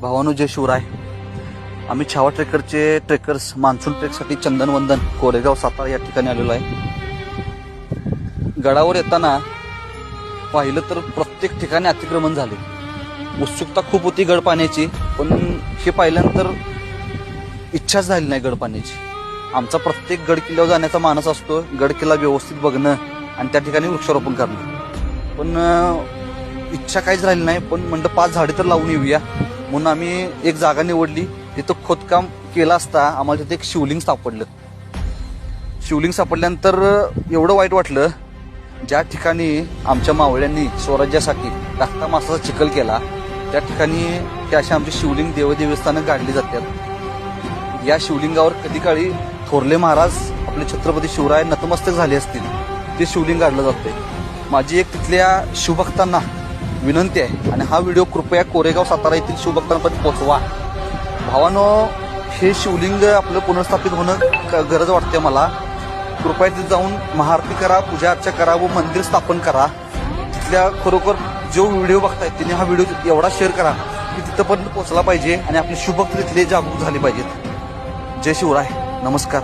भावानु जय शिवराय आम्ही छावा ट्रेकरचे ट्रेकर्स मान्सून ट्रेकसाठी चंदनवंदन कोरेगाव सातारा या ठिकाणी आलेलो आहे. गडावर येताना पाहिलं तर प्रत्येक ठिकाणी अतिक्रमण झाले. उत्सुकता खूप होती गड पाण्याची पण हे पाहिल्यानंतर इच्छाच झाली नाही गड पाण्याची. आमचा प्रत्येक गड किल्ल्यावर जाण्याचा मानस असतो गड किल्ला व्यवस्थित बघणं आणि त्या ठिकाणी वृक्षारोपण करणं. पण इच्छा काहीच राहिली नाही पण म्हणलं पाच झाडे तर लावून येऊया. म्हणून आम्ही एक जागा निवडली. तिथं खोदकाम केलं असता आम्हाला तिथे एक शिवलिंग सापडलं. शिवलिंग सापडल्यानंतर एवढं वाईट वाटलं ज्या ठिकाणी आमच्या मावळ्यांनी स्वराज्यासाठी टाकता मासाचा चिखल केला त्या ठिकाणी ते अशा आमची शिवलिंग देवदेवस्थानं काढली जातात. या शिवलिंगावर कधी काळी थोरले महाराज आपले छत्रपती शिवराय नतमस्तक झाले असतील ते शिवलिंग काढलं जाते माझी एक तिथल्या शिवभक्तांना विनंती आहे. आणि हा व्हिडिओ कृपया कोरेगाव सातारा येथील शिवभक्तांपर्यंत पोहोचवा. भावानो हे शिवलिंग आपलं पुनर्स्थापित होणं क- गरज वाटते मला. कृपया तिथे जाऊन महाआरती करा पूजा अर्चा करा व मंदिर स्थापन करा. तिथल्या खरोखर जो व्हिडिओ बघताय तिने हा व्हिडिओ एवढा शेअर करा की तिथंपर्यंत पोहोचला पाहिजे आणि आपले शिवभक्त तिथले जागरूक झाले पाहिजेत. जय शिवराय. नमस्कार.